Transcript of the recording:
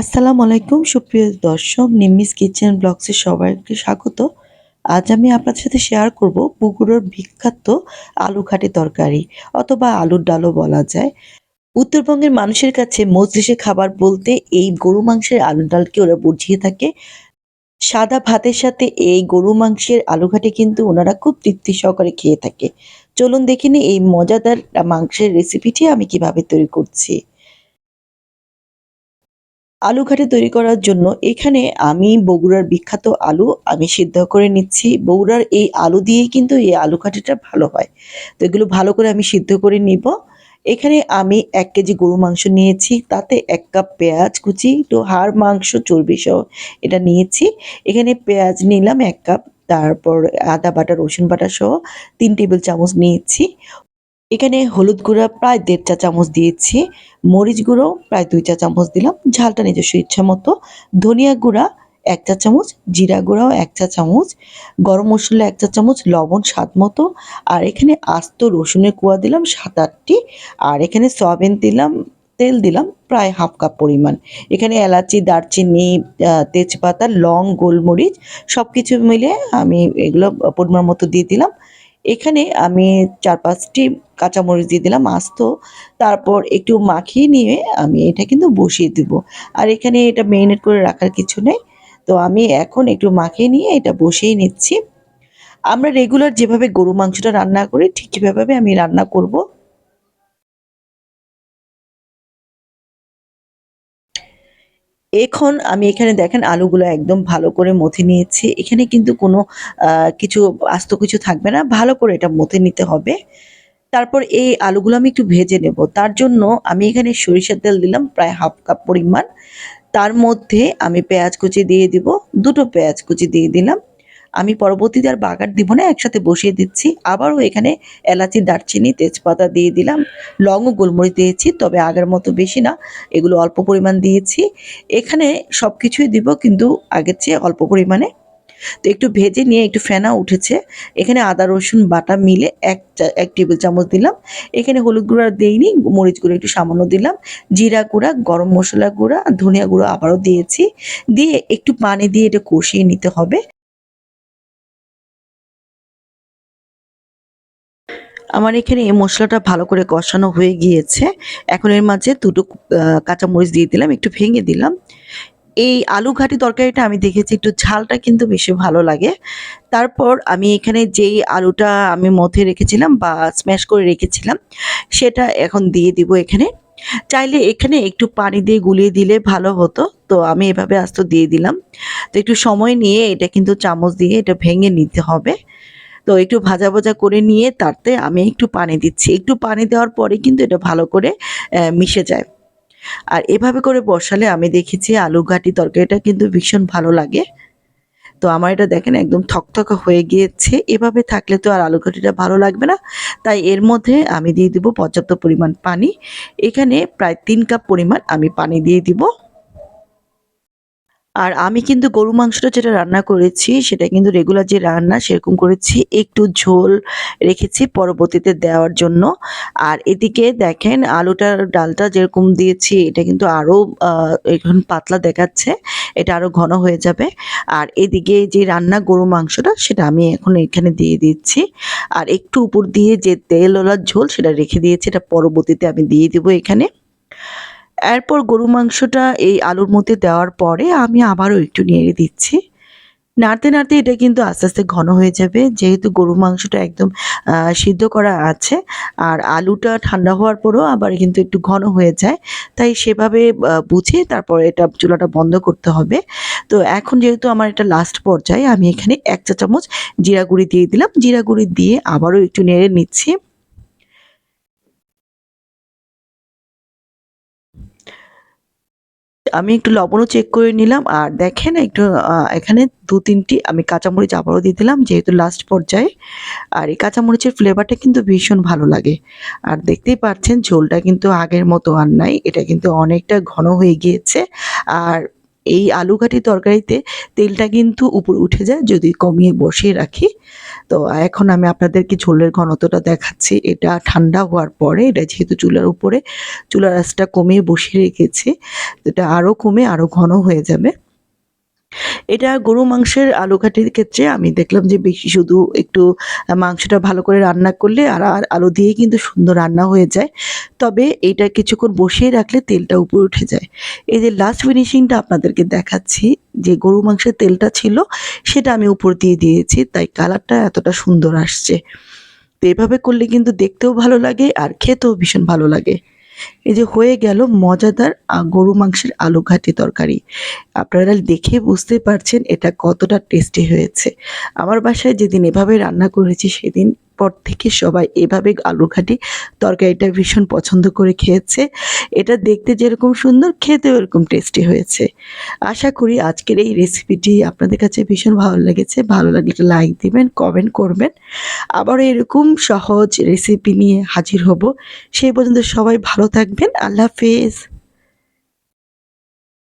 আসসালামু আলাইকুম, সুপ্রিয় দর্শক, নিম্মিস কিচেন ব্লগসে সবাইকে স্বাগত। আজ আমি আপনাদের সাথে শেয়ার করব পুকুরের বিখ্যাত আলু ঘাটি তরকারি, অথবা আলুর ডালও বলা যায়। উত্তরবঙ্গের মানুষের কাছে মজলিসে খাবার বলতে এই গরু মাংসের আলুর ডালকে ওরা বুঝিয়ে থাকে। সাদা ভাতের সাথে এই গরু মাংসের আলু ঘাটি কিন্তু ওনারা খুব তৃপ্তি সহকারে খেয়ে থাকে। চলুন দেখিনি এই মজাদার মাংসের রেসিপিটি আমি কীভাবে তৈরি করছি। আলু ঘাটি তৈরি করার জন্য এখানে আমি বগুড়ার বিখ্যাত আলু আমি সিদ্ধ করে নিচ্ছি। বগুড়ার এই আলু দিয়েই কিন্তু এই আলু ঘাটিটা ভালো হয়। তো এগুলো ভালো করে আমি সিদ্ধ করে নিব। এখানে আমি এক কেজি গরু মাংস নিয়েছি, তাতে এক কাপ পেঁয়াজ কুচি তো হাড় মাংস, চর্বি সহ এটা নিয়েছি। এখানে পেঁয়াজ নিলাম এক কাপ, তারপর আদা বাটা, রসুন বাটা সহ তিন টেবিল চামচ নিয়েছি। এখানে হলুদ গুঁড়া প্রায় দেড় চা চামচ দিয়েছি, মরিচ গুঁড়ো প্রায় দুই চা চামচ দিলাম, ঝালটা নিজস্ব ইচ্ছা মতো। ধনিয়া গুঁড়া এক চা চামচ, জিরা গুঁড়াও এক চা চামচ, গরম মশলা এক চা চামচ, লবণ স্বাদ মতো। আর এখানে আস্ত রসুনের কুয়া দিলাম সাত আটটি, আর এখানে সয়াবিন দিলাম, তেল দিলাম প্রায় হাফ কাপ পরিমাণ। এখানে এলাচি, দারচিনি তেজপাতা, লং, গোলমরিচ সব কিছু মিলে আমি এগুলো পরিমাণ মতো দিয়ে দিলাম। এখানে আমি চার পাঁচটি কাঁচামরিচ দিয়ে দিলাম, আস্ত। তারপর একটু মাখিয়ে নিয়ে আমি এটা কিন্তু বসিয়ে দেব। আর এখানে এটা মেরিনেট করে রাখার কিছু নেই। তো আমি এখন একটু মাখিয়ে নিয়ে এটা বসিয়ে নিচ্ছি। আমরা রেগুলার যেভাবে গরু মাংসটা রান্না করি, ঠিক সেভাবে আমি রান্না করব। এখন আমি এখানে দেখেন আলুগুলো একদম ভালো করে মথে নিয়েছি। এখানে কিন্তু কোনো কিছু আস্ত কিছু থাকবে না। ভালো করে এটা মথে নিতে হবে। তারপর এই আলুগুলো আমি একটু ভেজে নেব। তার জন্য আমি এখানে সরিষার তেল দিলাম, প্রায় হাফ কাপ পরিমাণ। তার মধ্যে আমি পেঁয়াজ কুচি দিয়ে দিব। দুটো পেঁয়াজ কুচি দিয়ে দিলাম। আমি পরবর্তীতে আর বাগার দিব না, একসাথে বসিয়ে দিচ্ছি। আবারও এখানে এলাচি, দারচিনি, তেজপাতা দিয়ে দিলাম। লং ও গোলমরিচ দিয়েছি, তবে আগের মতো বেশি না। এগুলো অল্প পরিমাণ দিয়েছি। এখানে সব কিছুই দিব, কিন্তু আগের চেয়ে অল্প পরিমাণে। তো একটু ভেজে নিয়ে একটু ফেনা উঠেছে। এখানে আদা, রসুন, বাটা মিলে এক এক টেবিল চামচ দিলাম। এখানে হলুদ গুঁড়া দিইনি, মরিচ গুঁড়ো একটু সামান্য দিলাম। জিরা গুঁড়া, গরম মশলা গুঁড়া, ধনিয়া গুঁড়ো আবারও দিয়েছি। দিয়ে একটু পানি দিয়ে এটা কষিয়ে নিতে হবে। আমার এখানে এই মশলাটা ভালো করে কষানো হয়ে গিয়েছে। এখন এর মাঝে দুটো কাঁচামরিচ দিয়ে দিলাম, একটু ভেঙে দিলাম। এই আলু ঘাটি তরকারিটা আমি দেখেছি, একটু ঝালটা কিন্তু বেশি ভালো লাগে। তারপর আমি এখানে যেই আলুটা আমি মধ্যে রেখেছিলাম বা স্ম্যাশ করে রেখেছিলাম, সেটা এখন দিয়ে দিব এখানে। চাইলে এখানে একটু পানি দিয়ে গুলিয়ে দিলে ভালো হতো, তো আমি এভাবে আস্ত দিয়ে দিলাম। তো একটু সময় নিয়ে এটা কিন্তু চামচ দিয়ে এটা ভেঙে নিতে হবে। তো একটু ভাজা ভাজা করে নিয়ে তাতে আমি একটু পানি দিচ্ছি। একটু পানি দেওয়ার পরে কিন্তু এটা ভালো করে মিশে যায়। আর এভাবে করে বসালে আমি দেখেছি আলু ঘাটি তরকারিটা কিন্তু ভীষণ ভালো লাগে। তো আমার এটা দেখেন একদম থকথকা হয়ে গিয়েছে। এভাবে থাকলে তো আর আলু ঘাটিটা ভালো লাগবে না। তাই এর মধ্যে আমি দিয়ে দিব পর্যাপ্ত পরিমাণ পানি। এখানে প্রায় তিন কাপ পরিমাণ আমি পানি দিয়ে দিব। আর আমি কিন্তু গরু মাংসটা যেটা রান্না করেছি, সেটা কিন্তু রেগুলার যে রান্না, সেরকম করেছি। একটু ঝোল রেখেছি পরবর্তীতে দেওয়ার জন্য। আর এদিকে দেখেন, আলুটার ডালটা যেরকম দিয়েছি, এটা কিন্তু আরও এখন পাতলা দেখাচ্ছে। এটা আরও ঘন হয়ে যাবে। আর এদিকে যে রান্না গরু মাংসটা, সেটা আমি এখন এখানে দিয়ে দিচ্ছি। আর একটু উপর দিয়ে যে তেল ওলার ঝোল, সেটা রেখে দিয়েছি। এটা পরবর্তীতে আমি দিয়ে দেবো এখানে। এরপর গরু মাংসটা এই আলুর মধ্যে দেওয়ার পরে আমি আবারও একটু নেড়ে দিচ্ছি। নাড়তে নাড়তে এটা কিন্তু আস্তে আস্তে ঘন হয়ে যাবে। যেহেতু গরু মাংসটা একদম সিদ্ধ করা আছে, আর আলুটা ঠান্ডা হওয়ার পরেও আবার কিন্তু একটু ঘন হয়ে যায়। তাই সেভাবে বুঝে তারপর এটা চুলাটা বন্ধ করতে হবে। তো এখন যেহেতু আমার এটা লাস্ট পর্যায়ে, আমি এখানে এক চা চামচ জিরা গুঁড়ি দিয়ে দিলাম। জিরা গুঁড়ি দিয়ে আবারও একটু নেড়ে নিচ্ছি। আমি একটু লবণও চেক করে নিলাম, আর দেখেন একটু এখানে দু তিনটি আমি কাঁচামরিচ আবারও দিয়ে দিলাম, যেহেতু লাস্ট পর্যায়ে। আর এই কাঁচামরিচের ফ্লেভারটা কিন্তু ভীষণ ভালো লাগে। আর দেখতেই পাচ্ছেন ঝোলটা কিন্তু আগের মতো আর নাই, এটা কিন্তু অনেকটা ঘন হয়ে গিয়েছে। আর এই আলু তরকারিতে তেলটা কিন্তু উপরে উঠে যায়, যদি কমিয়ে বসিয়ে রাখি। তো এখন আমি আপনাদেরকে ঝোলের ঘনত্বটা দেখাচ্ছি। এটা ঠান্ডা হওয়ার পরে, এটা যেহেতু চুলার উপরে, চুলার আঁচটা কমিয়ে বসিয়ে রেখেছি এটা আরও কমে আরও ঘন হয়ে যাবে। এটা গরু মাংসের আলু ঘাটির ক্ষেত্রে আমি দেখলাম যে বেশি শুধু একটু মাংসটা ভালো করে রান্না করলে আর আলু দিয়ে কিন্তু সুন্দর রান্না হয়ে যায়। তবে এটা কিছুক্ষণ বসিয়ে রাখলে তেলটা উপরে উঠে যায়। এই যে লাস্ট ফিনিশিংটা আপনাদেরকে দেখাচ্ছি, যে গরু মাংসের তেলটা ছিল, সেটা আমি উপর দিয়ে দিয়েছি, তাই কালারটা এতটা সুন্দর আসছে। তো এভাবে করলে কিন্তু দেখতেও ভালো লাগে আর খেতেও ভীষণ ভালো লাগে। এই যে হয়ে গেল মজাদার গরু মাংসের আলু ঘাটি তরকারি। আপনারা দেখে বুঝতে পারছেন এটা কতটা টেস্টি হয়েছে। আমার বাসায় যেদিন এভাবে রান্না করেছি সেদিন পর থেকে সবাই এভাবে আলু ঘাটি তরকারিটা ভীষণ পছন্দ করে খেয়েছে। এটা দেখতে যেরকম সুন্দর, খেতেও এরকম টেস্টি হয়েছে। আশা করি আজকের এই রেসিপিটি আপনাদের কাছে ভীষণ ভালো লেগেছে। ভালো লাগলে লাইক দিবেন কমেন্ট করবেন। আবারও এরকম সহজ রেসিপি নিয়ে হাজির হব। সেই পর্যন্ত সবাই ভালো থাকবেন। আল্লাহ হাফেজ।